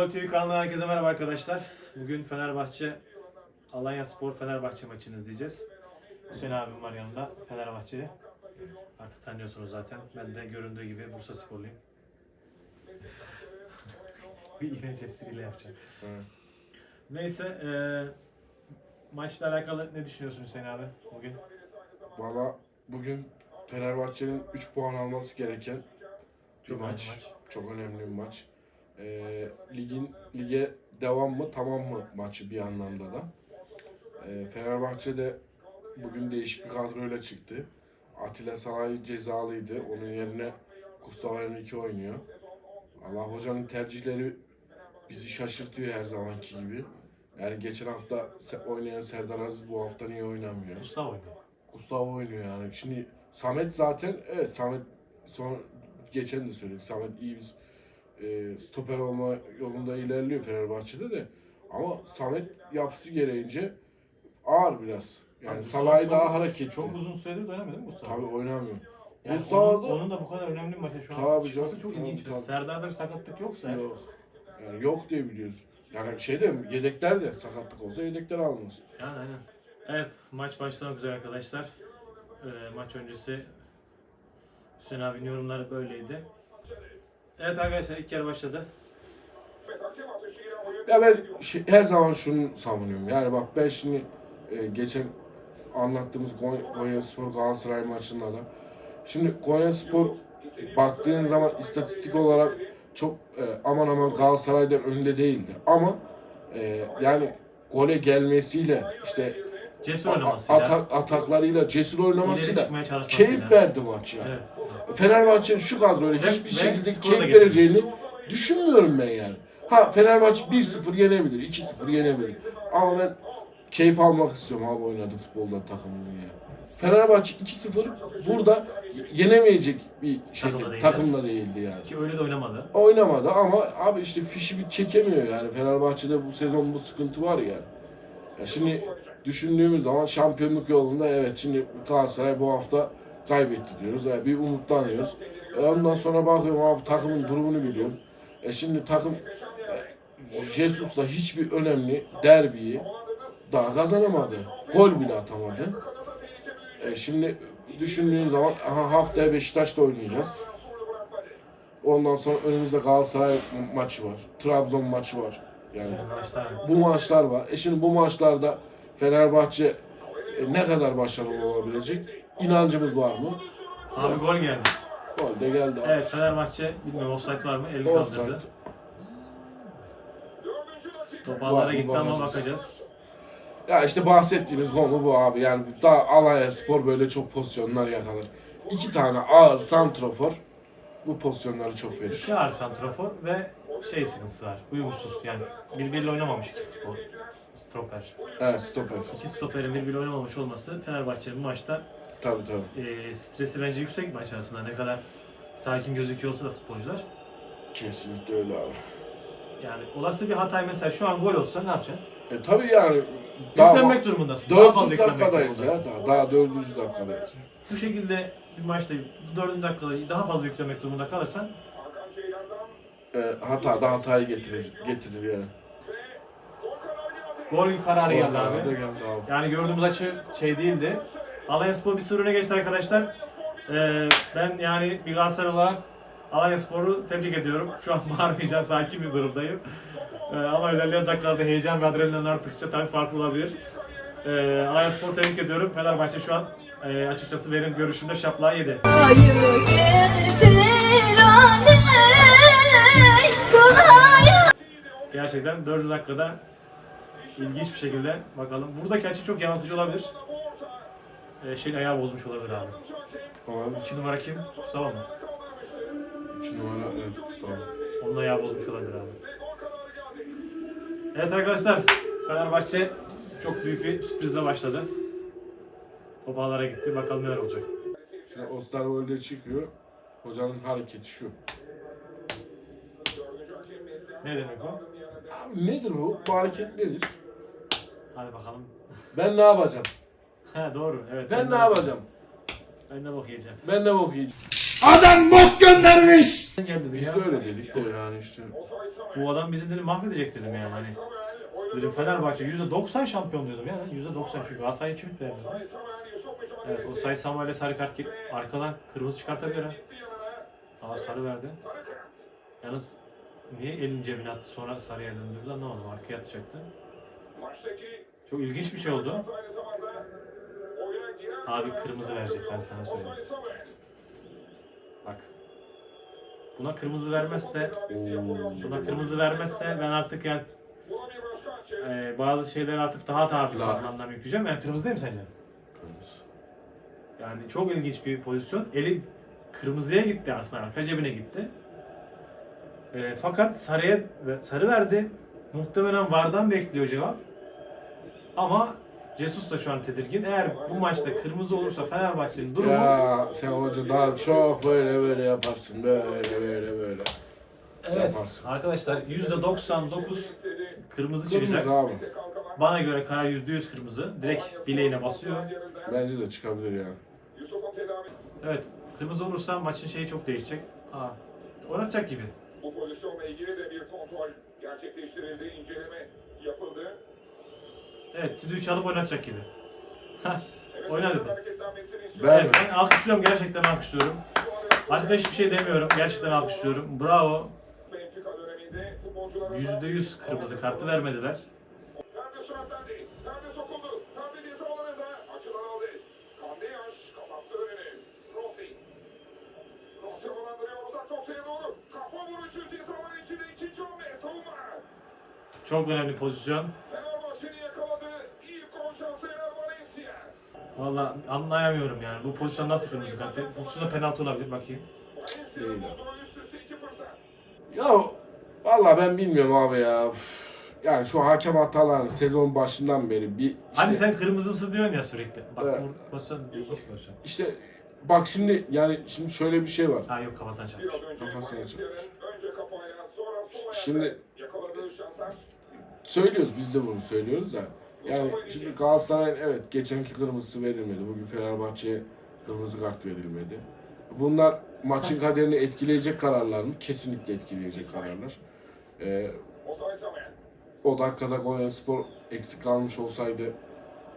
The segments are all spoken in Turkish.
Gol TV kanalından herkese merhaba arkadaşlar. Bugün Fenerbahçe Alanya Spor Fenerbahçe maçını izleyeceğiz. Hüseyin abim var yanında Fenerbahçeli. Artık tanıyorsunuz zaten. Ben de göründüğü gibi Bursa Sporluyum. Bir iğrenç espriyle yapacağım. Evet. Neyse eee maçla alakalı ne düşünüyorsun Hüseyin abi bugün? Valla bugün Fenerbahçe'nin 3 puan alması gereken bir Çok maç. önemli maç. Çok önemli bir maç. Ee, ligin lige devam mı tamam mı maçı bir anlamda da. Ee, Fenerbahçe de bugün değişik bir kadroyla çıktı. Atilla Sanayi cezalıydı. Onun yerine Gustavo Henrique oynuyor. Allah hocanın tercihleri bizi şaşırtıyor her zamanki gibi. Yani geçen hafta oynayan Serdar Aziz bu hafta niye oynamıyor? Mustafa oynuyor. Gustavo oynuyor yani. Şimdi Samet zaten evet Samet son geçen de söyledik. Samet iyi bir e, stoper olma yolunda ilerliyor Fenerbahçe'de de. Ama Samet yapısı gereğince ağır biraz. Yani Abi, Salah'ı daha hareketli. Çok uzun süredir de değil mi Mustafa? Tabii oynamıyor. Yani Mustafa onun, da- onun da bu kadar önemli bir maça şu an Tabii çıkması canım, çok tabii, ilginç. tabii. Serdar'da bir sakatlık yoksa Yok. Yani yok diye biliyoruz. Yani şeyde yedekler de sakatlık olsa yedekler alınır. Yani aynen. Evet maç başlamak üzere arkadaşlar. Ee, maç öncesi Hüseyin abinin yorumları böyleydi. Evet arkadaşlar ilk yarı başladı. Ya ben şey- her zaman şunu savunuyorum. Yani bak ben şimdi e, geçen anlattığımız Konya, Konya Spor Galatasaray maçında da. Şimdi Konya Spor baktığın zaman istatistik olarak çok e, aman aman Galatasaray'dan önde değildi. Ama e, yani gole gelmesiyle işte Cesur oynamasıyla. atak, ataklarıyla cesur oynamasıyla keyif verdi maç yani. Evet. Fenerbahçe'nin şu kadroyla Ve- hiçbir şekilde keyif vereceğini düşünmüyorum ben yani. Ha Fenerbahçe 1-0 yenebilir, 2-0 yenebilir. Ama ben keyif almak istiyorum abi oynadığı futboldan takımını yani. Fenerbahçe 2-0 burada yenemeyecek bir Takımda şekilde değildi. takımda değildi yani. Ki öyle de oynamadı. Oynamadı ama abi işte fişi bir çekemiyor yani. Fenerbahçe'de bu sezon bu sıkıntı var yani. Ya şimdi düşündüğümüz zaman şampiyonluk yolunda evet şimdi Galatasaray bu hafta kaybetti diyoruz. Yani bir umutlanıyoruz. E ondan sonra bakıyorum abi takımın durumunu biliyorum. E şimdi takım e, Jesus'la hiçbir önemli derbiyi daha kazanamadı. Gol bile atamadı. E şimdi düşündüğün zaman aha, haftaya Beşiktaş'ta oynayacağız. Ondan sonra önümüzde Galatasaray maçı var. Trabzon maçı var. Yani bu maçlar var. E şimdi bu maçlarda Fenerbahçe e, ne kadar başarılı olabilecek? İnancımız var mı? Abi gol geldi. Gol de geldi. abi. Evet Fenerbahçe bilmiyorum offside var mı? Elini kaldırdı. Top ağlara gitti ama Bakacağız. bakacağız. Ya işte bahsettiğimiz konu bu abi. Yani daha Alanya Spor böyle çok pozisyonlar yakalar. İki tane ağır santrofor bu pozisyonları çok verir. İki ağır santrafor ve şey sıkıntısı var. Uyumsuz yani birbiriyle oynamamış iki futbol. Stoper. Evet stoper. İki stoperin birbiriyle oynamamış olması Fenerbahçe'nin maçta Tabii tabii. e, stresi bence yüksek maç arasında. Ne kadar sakin gözüküyor olsa da futbolcular. Kesinlikle öyle abi. Yani olası bir hatay mesela şu an gol olsa ne yapacaksın? E tabii yani daha Yüklenmek durumundasın. Daha fazla 400 yüklenmek dakikadayız ya. durumundasın. Daha, daha 400 dakikadayız. Bu şekilde bir maçta 4. dakikada daha fazla yüklemek durumunda kalırsan E, hata da hatayı getirir, getirir yani. gol kararı geldi abi. da geldi abi. Yani gördüğümüz açı şey değildi. Alanyaspor bir sıfır öne geçti arkadaşlar. Ee, ben yani bir Galatasaray olarak Alanyaspor'u tebrik ediyorum. Şu an bağırmayacağım, sakin bir durumdayım. Ee, ama ilerleyen dakikalarda heyecan ve adrenalin arttıkça tabii farklı olabilir. Ee, Alanyaspor'u tebrik ediyorum. Fenerbahçe şu an e, açıkçası benim görüşümde şaplağı yedi. Kolay Gerçekten 4. dakikada ilginç bir şekilde bakalım. Buradaki açı çok yanıltıcı olabilir. Ee, şeyin ayağı bozmuş olabilir abi. Abi 2 numara kim? Mustafa mı? 3 numara evet Mustafa. Onun ayağı bozmuş olabilir abi. Evet arkadaşlar, Fenerbahçe çok büyük bir sürprizle başladı. Top ağlara gitti. Bakalım neler olacak. Şimdi Osterwolde çıkıyor. Hocanın hareketi şu. Ne demek o? Abi nedir bu? Bu hareket nedir? Hadi bakalım. Ben ne yapacağım? Ha doğru. Evet. Ben de- ne yapacağım? Ben de bok yiyeceğim. Ben ne bok yiyeceğim? Adam bok göndermiş. Gel dedim Biz ya. de öyle dedik de yani işte. Bu adam bizim dedim mahvedecek dedim yani. Hani dedim Fenerbahçe %90 şampiyon diyordum ya. %90 çünkü Galatasaray hiç ümit vermedi. Evet o Say Samuel'e sarı kart ki arkadan kırmızı çıkartabilir ha. Aa sarı verdi. Yalnız niye elini cebine attı sonra sarıya döndürdü anlamadım. Arkaya atacaktı. Çok ilginç bir şey oldu. Abi kırmızı verecek ben sana söyleyeyim. Bak. Buna kırmızı vermezse buna kırmızı vermezse ben artık yani e, bazı şeyler artık daha tabi La- falan anlam yükleyeceğim. Yani kırmızı değil mi sence? Kırmızı. Yani çok ilginç bir pozisyon. Eli kırmızıya gitti aslında. Arka cebine gitti. E, fakat sarıya sarı verdi. Muhtemelen VAR'dan bekliyor cevap. Ama Jesus da şu an tedirgin. Eğer bu maçta kırmızı olursa Fenerbahçe'nin durumu Ya sen hoca daha çok böyle böyle yaparsın. Böyle böyle böyle. Evet yaparsın. arkadaşlar %99 kırmızı çıkacak. Kırmızı abi. Bana göre karar %100 kırmızı. Direkt bileğine basıyor. Bence de çıkabilir yani. Evet kırmızı olursa maçın şeyi çok değişecek. Aa, oynatacak gibi. Bu pozisyonla ilgili de bir kontrol gerçekleştirildi, inceleme yapıldı. Evet düdüğü çalıp oynatacak gibi. Evet, Oyna dedi. Ben ben alkışlıyorum gerçekten alkışlıyorum. Başka hiçbir şey demiyorum. Gerçekten alkışlıyorum. Bravo. Benfica döneminde futbolculara %100 kırmızı kartı vermediler. Çok önemli pozisyon. Valla anlayamıyorum yani. Bu pozisyon nasıl kırmızı kart? Bu pozisyon penaltı olabilir bakayım. Fırsat. Ya valla ben bilmiyorum abi ya. Üf. Yani şu hakem hatalarını sezon başından beri bir işte, Hani sen kırmızımsı diyorsun ya sürekli. Bak Evet. bu pozisyon pozisyon. işte bak şimdi yani şimdi şöyle bir şey var. Ha yok kafasına çarpmış. Kafasına ayakla Şimdi-. Söylüyoruz biz de bunu söylüyoruz da. Yani şimdi Galatasaray'ın evet geçenki kırmızısı verilmedi. Bugün Fenerbahçe'ye kırmızı kart verilmedi. Bunlar maçın kaderini etkileyecek kararlar mı? Kesinlikle etkileyecek kararlar. Ee, o dakikada Konyaspor eksik kalmış olsaydı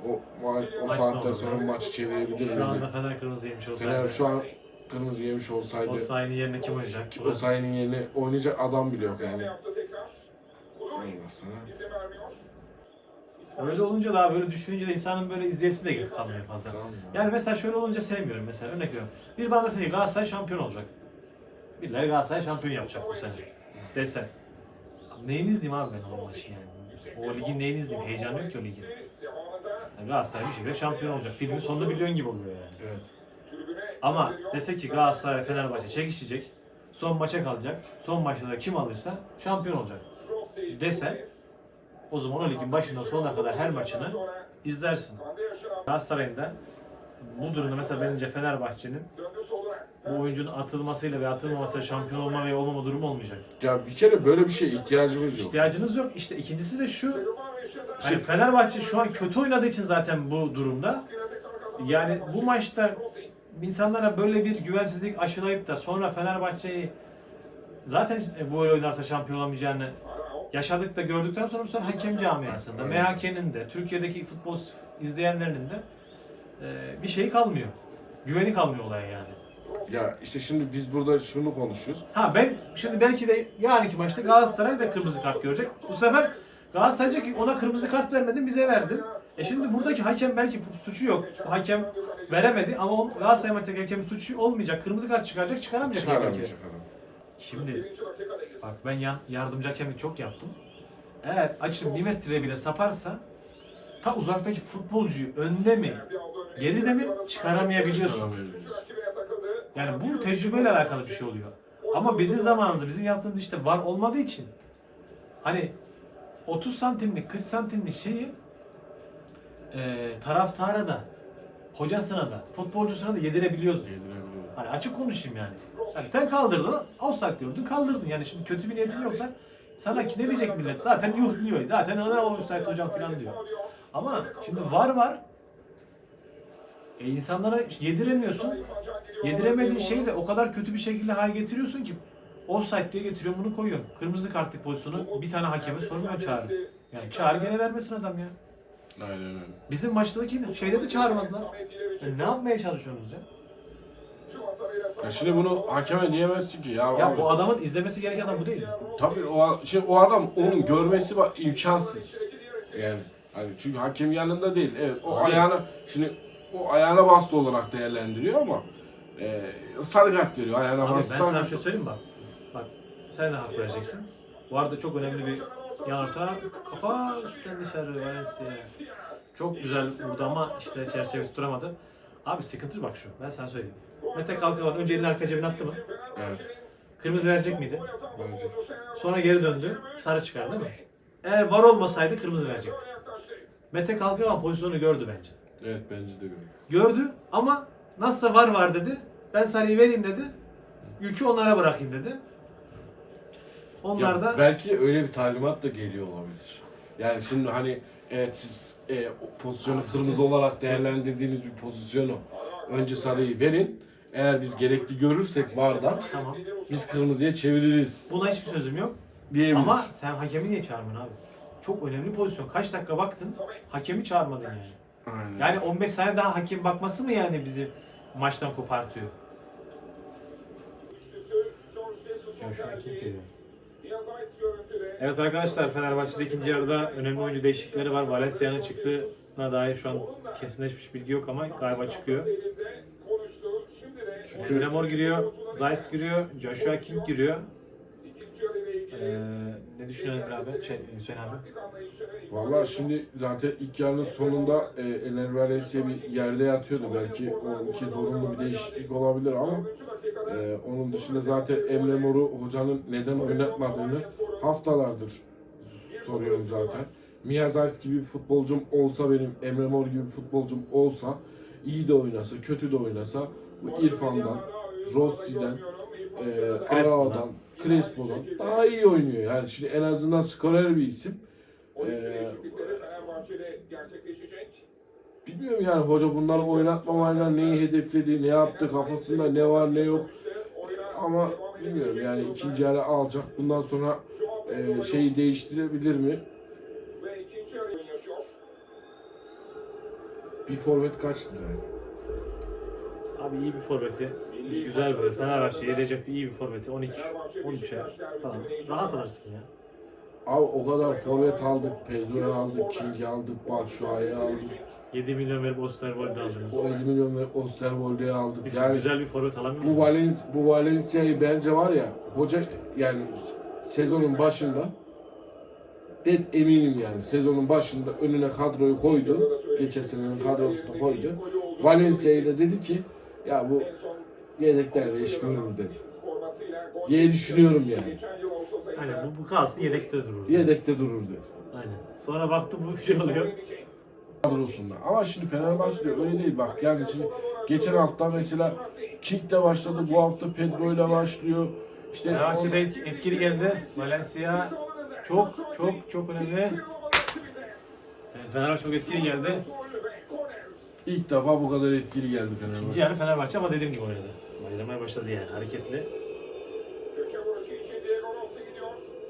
o, ma- o Maç saatten sonra maçı çevirebilir Şu anda? Fener kırmızı yemiş Fener olsaydı. şu an kırmızı yemiş olsaydı O sayının yerine kim oynayacak? o sayının yerine oynayacak adam bile yok Yani. yani. yaptı tekrar. Allah Luis sana. izin vermiyor. İsmail Öyle olunca da böyle düşününce de insanın böyle izleyesi de kalmıyor fazla. Yani mesela şöyle olunca sevmiyorum mesela örnek veriyorum. Bir bana dese ki Galatasaray şampiyon olacak. Birileri Galatasaray şampiyon yapacak bu sene. Dese. Neyini izleyeyim abi ben o maçı yani. O ligin neyini izleyeyim? Heyecan yok ki o ligin. Yani Galatasaray bir şekilde şampiyon olacak. Filmin sonunda biliyorsun gibi oluyor yani. Evet. Ama gönderiyor. dese ki Galatasaray Fenerbahçe çekişecek. Son maça kalacak. Son maçta da kim alırsa şampiyon olacak. Rossi, dese, Luis. O zaman o ligin başından sonuna kadar her maçını izlersin. Galatasaray'ın bu durumda mesela bence Fenerbahçe'nin bu oyuncunun atılmasıyla ve atılmamasıyla şampiyon olma ve olmama durumu olmayacak. Ya bir kere böyle bir şeye ihtiyacımız yok. İhtiyacınız yok. İşte ikincisi de şu. Hani Fenerbahçe şu an kötü oynadığı için zaten bu durumda. Yani bu maçta insanlara böyle bir güvensizlik aşılayıp da sonra Fenerbahçe'yi zaten bu öyle oynarsa şampiyon olamayacağını. Yaşadık da gördükten sonra bu sefer hakem camiasında, MHK'nin de, Türkiye'deki futbol izleyenlerinin de e, bir şey kalmıyor. Güveni kalmıyor olaya yani. Ya işte şimdi biz burada şunu konuşuyoruz. Ha ben şimdi belki de yarınki maçta Galatasaray da kırmızı kart görecek. Bu sefer Galatasaray diyecek ki ona kırmızı kart vermedin bize verdin. E şimdi buradaki hakem belki suçu yok. Hakem veremedi ama Galatasaray maçındaki hakemin suçu olmayacak. Kırmızı kart çıkaracak çıkaramayacak. Çıkaramayacak. Şimdi. Bak ben ya- yardımcı hakemlik çok yaptım. Eğer açım bir metre bile saparsa ta uzaktaki futbolcuyu önde mi geride mi çıkaramayabiliyorsun. Yani bu tecrübeyle alakalı bir şey oluyor. Ama bizim zamanımızda bizim yaptığımız işte var olmadığı için hani 30 santimlik 40 santimlik şeyi e, taraftara da hocasına da futbolcusuna da yedirebiliyoruz. Hani açık konuşayım yani. yani sen kaldırdın, offside gördün, kaldırdın. Yani şimdi kötü bir niyetin yoksa sana ki ne diyecek millet? Zaten yuhluyor. Zaten ne offside hocam falan diyor. Ama şimdi var var. E insanlara yediremiyorsun. Yediremediğin şeyi de o kadar kötü bir şekilde hale getiriyorsun ki offside diye getiriyorsun bunu koyuyorsun. Kırmızı kartlık pozisyonu bir tane hakeme sormuyor çağrı. Yani çağrı gene vermesin adam ya. Aynen öyle. Bizim maçtaki şeyde de çağırmadılar. Ya ne yapmaya çalışıyorsunuz ya? Ya şimdi bunu hakeme diyemezsin ki ya. Ya abi. bu adamın izlemesi gereken adam bu değil? Tabii o, şimdi o adam onun görmesi var imkansız. Yani hani çünkü hakem yanında değil. Evet o Tabii. ayağına şimdi o ayağına bastı olarak değerlendiriyor ama e, sarı kart veriyor ayağına Abi ben bastı. sana sarı bir şey söyleyeyim mi bak. Bak sen de hak vereceksin. Bu arada çok önemli bir yan orta. Kafa üstten dışarı Valencia. Çok güzel vurdu ama işte çerçeve tutturamadı. Abi sıkıntı bak şu. Ben sana söyleyeyim. Mete Kalkavan önce elini arka cebine attı mı? Evet. Kırmızı verecek miydi? Bence. Sonra geri döndü. Sarı çıkardı değil mi? Eğer var olmasaydı kırmızı verecekti. Mete Kalkavan pozisyonu gördü bence. Evet bence de böyle. Gördü ama nasılsa var var dedi. Ben sarıyı vereyim dedi. Yükü onlara bırakayım dedi. Onlar Ya da belki öyle bir talimat da geliyor olabilir. Yani şimdi hani evet siz e, o pozisyonu kırmızı olarak değerlendirdiğiniz bir pozisyonu önce sarıyı verin. Eğer biz gerekli görürsek VAR'da tamam. biz kırmızıya çeviririz Buna hiçbir sözüm yok. diyebiliriz. Ama sen hakemi niye çağırmadın abi? Çok önemli pozisyon. Kaç dakika baktın? Hakemi çağırmadın yani. Aynen. Yani 15 saniye daha hakem bakması mı yani bizi maçtan kopartıyor? Ya şu an kim geliyor? Evet arkadaşlar Fenerbahçe'de ikinci yarıda önemli oyuncu değişiklikleri var. Valencia'nın çıktığına dair şu an kesinleşmiş bilgi yok ama galiba çıkıyor. Çünkü Lemor giriyor, Zeiss giriyor, Joshua King giriyor. Ee, ne düşünüyorsun Emre abi? Şey, Hüseyin abi? Valla şimdi zaten ilk yarının sonunda e, Ener Valencia bir yerde yatıyordu. Belki o iki zorunlu bir değişiklik olabilir ama e, onun dışında zaten Emre Mor'u hocanın neden oynatmadığını haftalardır soruyorum zaten. Mia Zeiss gibi bir futbolcum olsa benim, Emre Mor gibi bir futbolcum olsa iyi de oynasa, kötü de oynasa bu İrfan'dan, Rossi'den, e, Arao'dan, Crespo'dan daha iyi oynuyor. Yani şimdi en azından skorer bir isim. Ee, Bilmiyorum yani hoca bunları oynatmamayla neyi hedefledi, ne yaptı, kafasında ne var ne yok. Ama bilmiyorum yani ikinci yarı alacak. Bundan sonra e, şeyi değiştirebilir mi? Bir forvet kaç lira? Abi iyi bir forveti. Güzel böyle Fenerbahçe'ye Recep iyi bir forveti. 12 13'e falan. Rahat alırsın ya. Abi o kadar forvet aldık, Pedro'yu aldık, King'i aldık, Batshuayi'yi aldık. 7 milyon verip Osterwold'u O aldınız. 50 milyon ve Osterwolde'yi aldık. Bir, Yani güzel bir forvet alamıyor bu? Valen bu Valencia'yı bence var ya, hoca yani sezonun başında net eminim yani sezonun başında önüne kadroyu koydu. Geçen senenin kadrosunu koydu. Valencia'ya da dedi ki ya bu yedeklerle iş görür dedi. Diye düşünüyorum yani. Aynen bu, bu kalsın yedekte durur. Yedekte durur dedi. Aynen. Sonra baktı bu şey oluyor. kadrosunda. Ama şimdi Fenerbahçe'de öyle değil bak. Yani şimdi geçen hafta mesela King'le başladı. Bu hafta Pedro ile başlıyor. İşte Fenerbahçe'de et- etkili geldi. Valencia çok çok çok önemli. Evet, Fenerbahçe çok etkili geldi. İlk defa bu kadar etkili geldi İkinci Fenerbahçe. yarı Fenerbahçe ama dediğim gibi oynadı. Oynamaya başladı yani hareketli.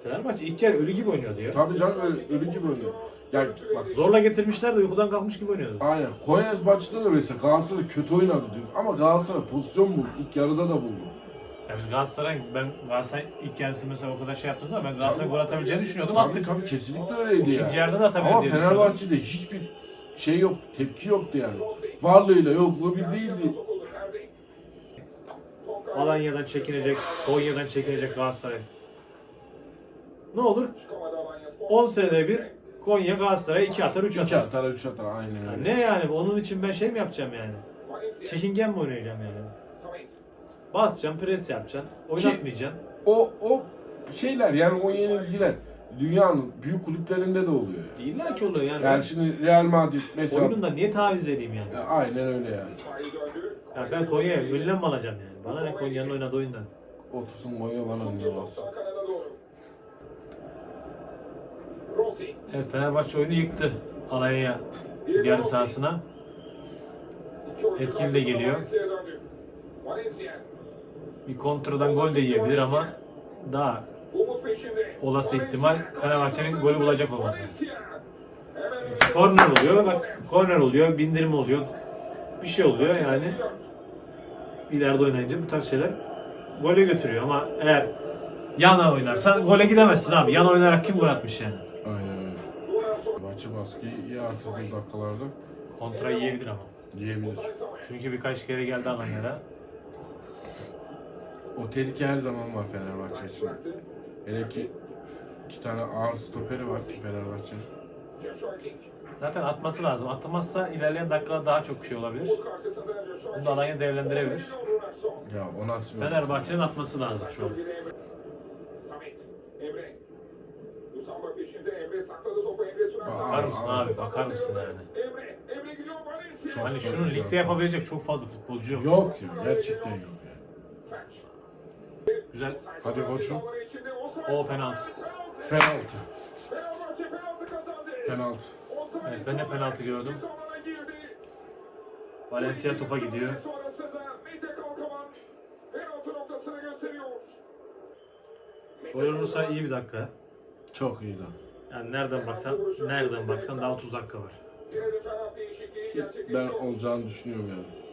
Fenerbahçe ilk yarı ölü gibi oynuyordu ya. Tabii canım öyle, ölü gibi oynuyor. Yani bak Zorla getirmişler de uykudan kalkmış gibi oynuyordu. aynen. Konya maçında da mesela Galatasaray kötü oynadı diyor. Ama Galatasaray pozisyon buldu. İlk yarıda da buldu. Ya biz Galatasaray, ben Galatasaray ilk yarısı mesela o kadar şey yaptınız ama ben Galatasaray gol atabileceğini düşünüyordum. Tabii Attık. tabii kesinlikle öyleydi İkinci yani. yarıda da atabilir Ama diye düşünüyordum. Fenerbahçe'de hiçbir şey yok, tepki yoktu yani. Varlığıyla yokluğu bir değildi. Alanya'dan çekinecek, Konya'dan çekinecek Galatasaray. Ne olur? 10 senede bir Konya Galatasaray 2 atar 3 İki atar. atar, üç atar aynen Ya öyle. ne yani onun için ben şey mi yapacağım yani? Çekingen mi oynayacağım yani? Basacağım, pres yapacağım, oynatmayacağım. O o şeyler yani o yenilgiler dünyanın büyük kulüplerinde de oluyor. Yani, İlla ki oluyor yani. yani şimdi Real Madrid mesela Oyununda niye taviz vereyim yani? Ya aynen öyle yani. Ya ben Konya'ya önlem mi alacağım yani? Bana ne Konya'nın oynadığı oyundan? Otursun koyuyor bana ne olsun. Evet Fenerbahçe oyunu yıktı Alanya'ya yarı sahasına. Etkin de geliyor. Valencia. Bir kontradan gol de yiyebilir ama daha. Olası ihtimal Fenerbahçe'nin golü bulacak olması. Korner oluyor bak korner oluyor bindirme oluyor bir şey oluyor yani ileride oynayınca bu tarz şeyler gole götürüyor ama eğer yana oynarsan gole gidemezsin abi yana oynayarak kim gol atmış yani Aynen öyle. Maçı baskıyı iyi artırdı dakikalarda. kontra yiyebilir ama Diyebilir. çünkü birkaç kere geldi Alanya'da O tehlike her zaman var Fenerbahçe için. Hele ki iki tane ağır stoperi var King. zaten atması lazım atmazsa ilerleyen dakikalar daha çok şey olabilir bunu da Alanya değerlendirebilir. Ya o nasıl bir... Fenerbahçe'nin atması lazım şu an Samet, Emre. Musamba peşinde Emre sakladı topu Emre sürer. Bakar mısın abi, bakar mısın yani? Emre, Emre gidiyor Valencia. Hani güzel. şunu ligde yapabilecek çok fazla futbolcu yok Yok ya gerçekten yok. Güzel Hadi koçum. O penaltı. Penaltı. Penaltı Evet, ben de penaltı gördüm. Valencia topa gidiyor Gol olursa iyi bir dakika. Çok iyi lan. Yani nereden baksan, nereden baksan daha 30 dakika var. Ben olacağını düşünüyorum yani.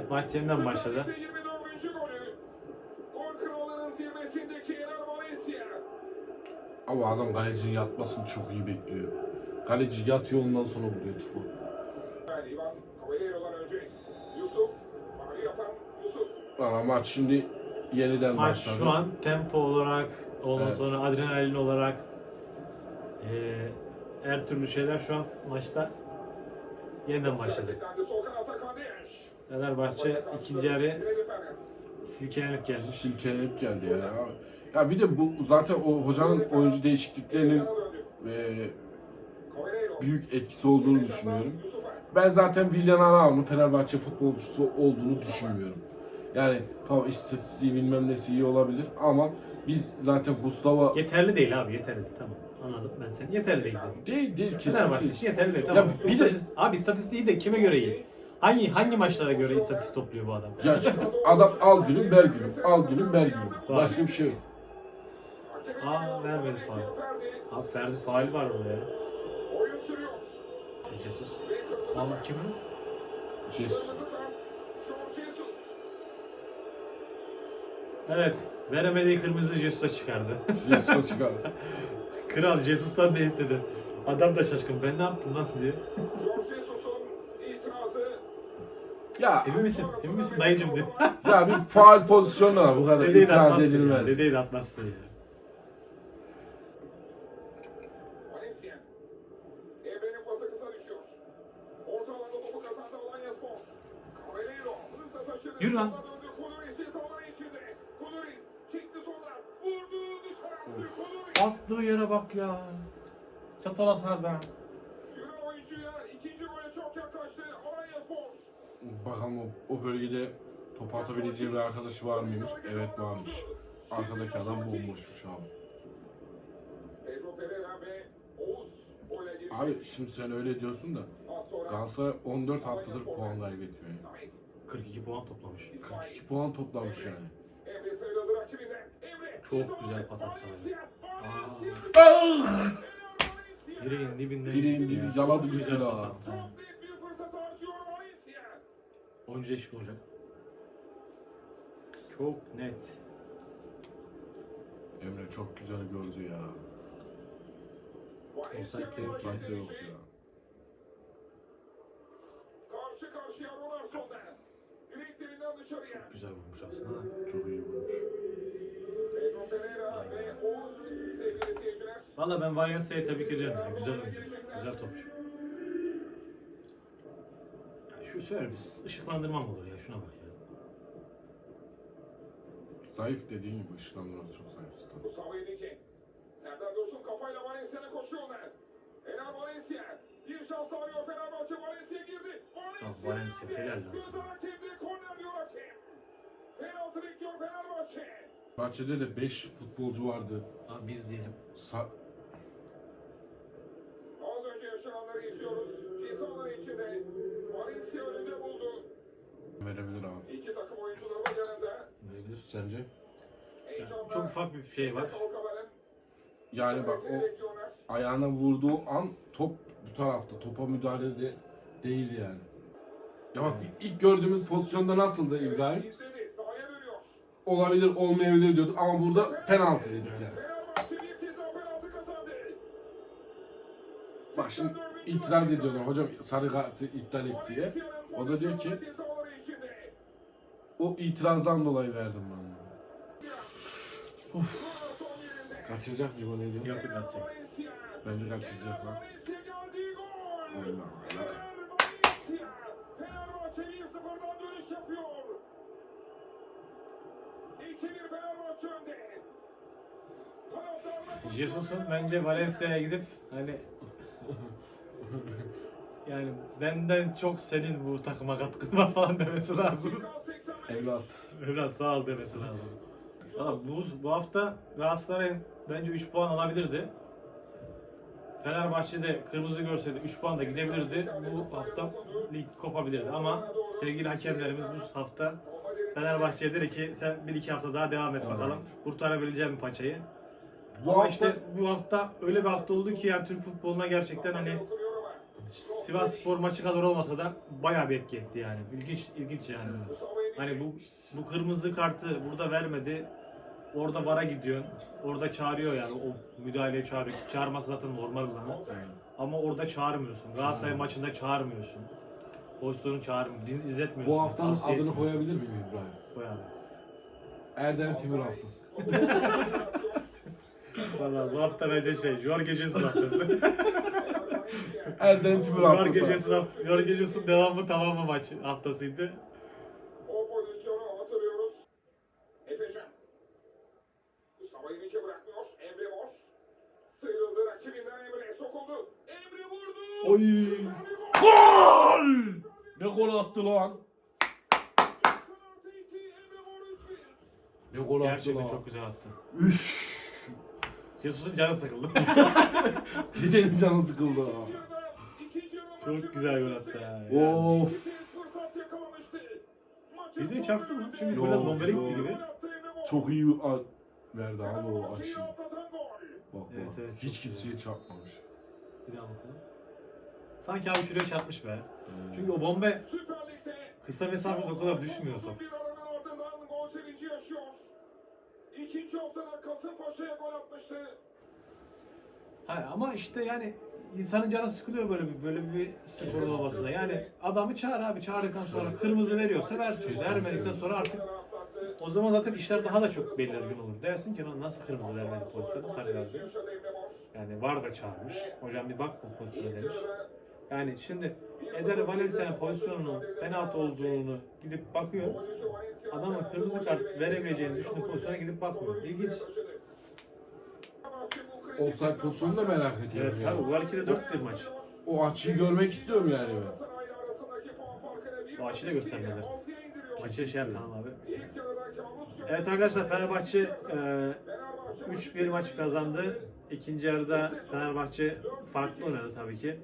Evet maç yeniden başladı. Süper Lig'de 24. golü. Gol krallığının zirvesindeki Ener Valencia. Ama adam kalecinin yatmasını çok iyi bekliyor. Kaleci yat yolundan sonra vuruyor topu. Yani Ivan Cavaliero'dan önce Yusuf. Faali yapan Yusuf. Ama maç şimdi yeniden Maç başladı. şu an tempo olarak, ondan Evet. sonra adrenalin olarak eee her türlü şeyler şu an maçta yeniden başladı. Fenerbahçe ikinci yarı silkelenip gelmiş. Silkelenip geldi abi. Ya bir de bu zaten o hocanın oyuncu değişikliklerinin e, büyük etkisi olduğunu düşünüyorum. Ben zaten Willian Arao'nun Fenerbahçe futbolcusu olduğunu düşünmüyorum. Yani tamam istatistiği bilmem nesi iyi olabilir ama biz zaten Mustafa Yeterli değil abi, yeterli değil. Tamam. Anladım ben seni. Yeterli değil. değil değil Fenerbahçe kesinlikle. için yeterli değil. Tamam. Ya bir de- abi istatistiği de kime göre iyi? Hangi hangi maçlara göre istatistik topluyor bu adam? Ya çünkü adam al gülüm ber gülüm, al gülüm ber gülüm. Başka bir şey yok. Aa vermedi. Ferdi. Abi Ferdi faali var burada ya. Oyun sürüyor. Jesus. Kart. kim bu? Jesus. Evet. Veremediği kırmızı Jesus'a çıkardı. Jesus çıkar. Kral Jesus'tan ne istedi? Adam da şaşkın. Ben ne yaptım lan diye. Ya Emin misin? Emin misin dayıcım diye. ya bir faal pozisyonu var bu kadar Dedeyi de itiraz atmazsın ya. edilmez. Dedeyi de atmazsın ya. Valencia. Emre'nin pası kısa düşüyor. Orta alanda topu kazandı Alanya Spor. Cavalero hızla taşıdı. Yürü lan. Döndü. İçinde. Çekti. Vurdu dışarı attı. Kuduriz. Attığı yere bak ya. Çatalasar'da. Yunan oyuncuya ikinci gole çok yaklaştı Alanya Spor. Bakalım o, o bölgede top atabileceği bir arkadaşı var mıymış? Evet varmış. Arkadaki adam bomboşmuş abi. Abi şimdi sen öyle diyorsun da Galatasaray 14 haftadır puan kaybetmiyor. yani. Samet. 42 puan toplamış. 42 puan toplamış yani. Çok güzel pas attı. Ah! Direğin dibinden. Direğin dibi ya. yaladı güzel la. pas attı. Oyuncu değişik olacak. Çok net. Emre çok güzel gördü ya. Valencia Offside ve yok, hareketleri. ya. Karşı karşıya Ronarson'da. Direkt dilinden dışarıya. Güzel vurmuş aslında. Çok iyi vurmuş. Pedro Pereira ve Oğuz sevgili seyirciler. Valla ben Valencia'yı tebrik ediyorum ya. Güzel oyuncu. Güzel topçu. Şu servis ışıklandırmam olur ya şuna bak ya. Zayıf dediğin gibi ışıklandırması çok zayıf. Stan. Gustavo Henrique. Serdar Dursun kafayla Valencia'ya koşuyor onlara. Ener Valencia. Bir şans arıyor Fenerbahçe. Valencia girdi. Valencia, Valencia helal geldi. Göz hakemde korner diyor hakem. Penaltı bekliyor Fenerbahçe. Bahçede de 5 futbolcu vardı. Abi biz diyelim. Sa Az önce yaşananları izliyoruz. Ceza içinde Valencia önünde buldu. Verebilir abi. İki takım oyuncuları da yanında. Nedir sence? Heyecanla Çok ufak bir şey var. Yani bak o bekliyorlar. ayağına vurduğu an top bu tarafta. Topa müdahale de değil yani. Ya bak ilk gördüğümüz pozisyonda nasıldı İbrahim? İzledi. Sahaya dönüyor. Olabilir olmayabilir diyorduk ama burada penaltı dedik yani. Fenerbahçe bir kez daha penaltı kazandı. Bak şimdi itiraz ediyorlar hocam sarı kartı iptal et diye. O da diyor ki o itirazdan dolayı verdim ben bunu. Yerinde. Kaçıracak mı bu ne diyor? Yok kaçacak. Bence kaçıracak lan. Valencia geldi gol. Allah Allah. Valencia. Fenerbahçe 1-0'dan dönüş yapıyor. 2-1 Fenerbahçe önde. Taraftarlar- Jesus'un bence Valencia'ya gidip hani yani benden çok senin bu takıma katkın var falan demesi lazım. 85. Evlat. Biraz sağ ol demesi lazım. Valla bu, bu hafta Galatasaray'ın bence 3 puan alabilirdi. Fenerbahçe'de kırmızı görseydi 3 puan da gidebilirdi. Bu hafta lig kopabilirdi ama sevgili hakemlerimiz bu hafta Fenerbahçe'ye dedi ki sen 1-2 hafta daha devam et bakalım. Kurtarabileceğim paçayı? Bu Ama hafta işte bu hafta öyle bir hafta oldu ki yani Türk futboluna gerçekten hani. Sivas Spor maçı kadar olmasa da bayağı bir etki etti yani. İlginç ilginç yani. Hani bu bu kırmızı kartı burada vermedi. Orada vara gidiyor. Orada çağırıyor yani o müdahaleye çağırıyor. Çağırması zaten normal olanı. Ama orada çağırmıyorsun. Galatasaray maçında çağırmıyorsun. Pozisyonu çağırmıyorsun. izletmiyorsun. bu haftanın tavsiye adını etmiyorsun. koyabilir miyim İbrahim? Koy abi. Erdem Timur haftası. Valla bu hafta bence şey, Jorge Jesus haftası. Erdem Timur Jorge haftası. Haft- Jorge Jesus'un devamı tamamı maç haftasıydı. O pozisyonu hatırlıyoruz. Efecan. Mustafa İlike bırakmıyor. Emre boş. Sıyrıldı rakibinden Emre sokuldu. Emre vurdu. Oy! Süper bir gol. Gol! Ne gol attı lan? Penaltı iki, Emre vurdu, üç bir. Ne gol attı Gerçekten lan? çok güzel attı. Jesus'un canı sıkıldı. Dedenin canı sıkıldı ha. Çok güzel gol attı ya. Of. Bir kez fırsat yakalamıştı. Maçın Bir de çarptı mı? Çünkü Yok, biraz bombeli yok. gitti gibi. Çok iyi a- verdi abi o açıyı. gol. Bak Evet, bak. evet, Hiç çok kimseye çarpmamış. Bir daha bakalım. Sanki abi şuraya çarpmış be. Hmm. Çünkü o bombe kısa mesafede o kadar düşmüyor top. İkinci haftada Kasımpaşa'ya gol atmıştı. Hayır ama işte yani insanın canı sıkılıyor böyle bir böyle bir skor olmasına. Yani adamı çağır abi çağırdıktan sonra kırmızı veriyorsa versin. Vermedikten sonra artık o zaman zaten işler daha da çok belirgin olur. Dersin ki lan nasıl kırmızı vermedi pozisyonu sarı verdi. Yani var da çağırmış. Hocam bir bak bu pozisyona demiş. Yani şimdi Eder Valencia'nın pozisyonunun penaltı olduğunu gidip bakıyor. Adamın kırmızı kart verebileceğini düşündüğü pozisyona gidip bakmıyor. İlginç. Offside pozisyonunu da merak ediyorum. Evet yani. tabii bu hareketi 4 bir maç. O açıyı görmek istiyorum yani ben. Bu açıyı da göstermediler. Maçı şey yap tamam abi. Evet arkadaşlar Fenerbahçe e, Fenerbahçe 3-1 maç kazandı. İkinci yarıda Fenerbahçe farklı oynadı tabii ki.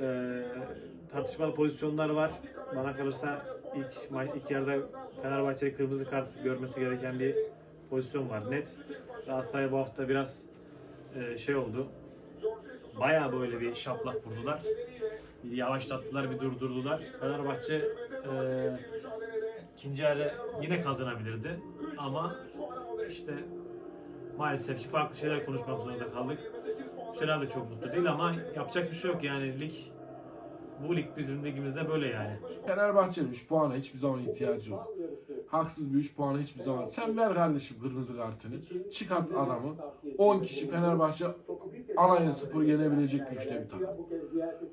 E, tartışmalı pozisyonlar var. Bana kalırsa ilk ma- ilk yarıda Fenerbahçe kırmızı kart görmesi gereken bir pozisyon var net. Galatasaray bu hafta biraz e, şey oldu. Bayağı böyle bir şaplak vurdular. Bir yavaşlattılar, bir durdurdular. Fenerbahçe e, ikinci yarı yine kazanabilirdi. Ama işte maalesef ki farklı şeyler konuşmak zorunda kaldık. Şener de çok mutlu değil ama yapacak bir şey yok yani lig bu lig bizim ligimizde böyle yani. Fenerbahçe'nin 3 puana hiçbir zaman ihtiyacı yok. Haksız bir 3 puana hiçbir zaman. Sen ver kardeşim kırmızı kartını. Çıkart adamı. 10 kişi Fenerbahçe Alanya Spor yenebilecek güçte bir takım.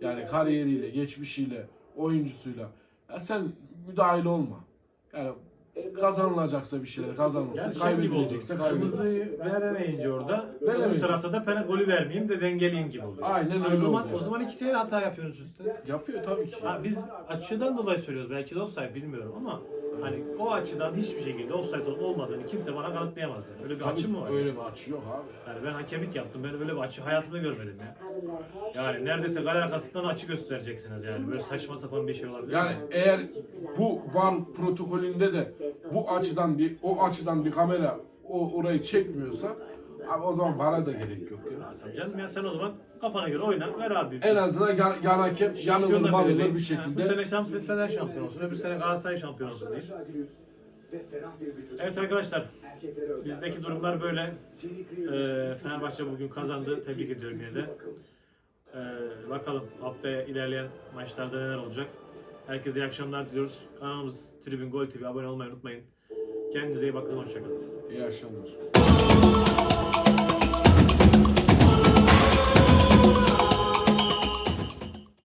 Yani kariyeriyle, geçmişiyle, oyuncusuyla. Ya sen müdahil olma. Yani kazanılacaksa bir şeyler kazanılsın. Yani şey kaybedilecekse kaybedilsin. Kırmızıyı veremeyince orada öbür Veremeyince. tarafta da pena golü vermeyeyim de dengeleyeyim gibi oluyor. Aynen o öyle zaman oluyor. o zaman iki kere hata yapıyorsunuz üstte. Yapıyor tabii ki. Ha, biz açıdan dolayı söylüyoruz belki de offside bilmiyorum ama Hani o açıdan hiçbir şekilde offside olup olmadığını kimse bana kanıtlayamaz. yani. Öyle bir açı mı var? Öyle bir açı yok abi. Yani ben hakemlik yaptım. Ben öyle bir açı hayatımda görmedim ya. Yani neredeyse kale arkasından açı göstereceksiniz yani. Böyle saçma sapan bir şey olabilir. Yani eğer bu VAR protokolünde de bu açıdan bir o açıdan bir kamera o orayı çekmiyorsa abi o zaman VAR'a da gerek yok ya. Canım ya sen o zaman kafana göre oyna. Ver abi. En azından yan, yan hakem yanılır Şampiyonlar Birliği. bir Ha, şekilde. bu sene şampiyon, Fener şampiyon olsun. Öbür sene Galatasaray şampiyon olsun değil. Evet arkadaşlar. Bizdeki durumlar böyle. Ee, Fenerbahçe bugün kazandı. Tebrik ediyorum yine de. Ee, bakalım haftaya ilerleyen maçlarda neler olacak. Herkese iyi akşamlar diliyoruz. Kanalımız Tribün Gol TV abone olmayı unutmayın. Kendinize iyi bakın. Hoşçakalın. İyi akşamlar.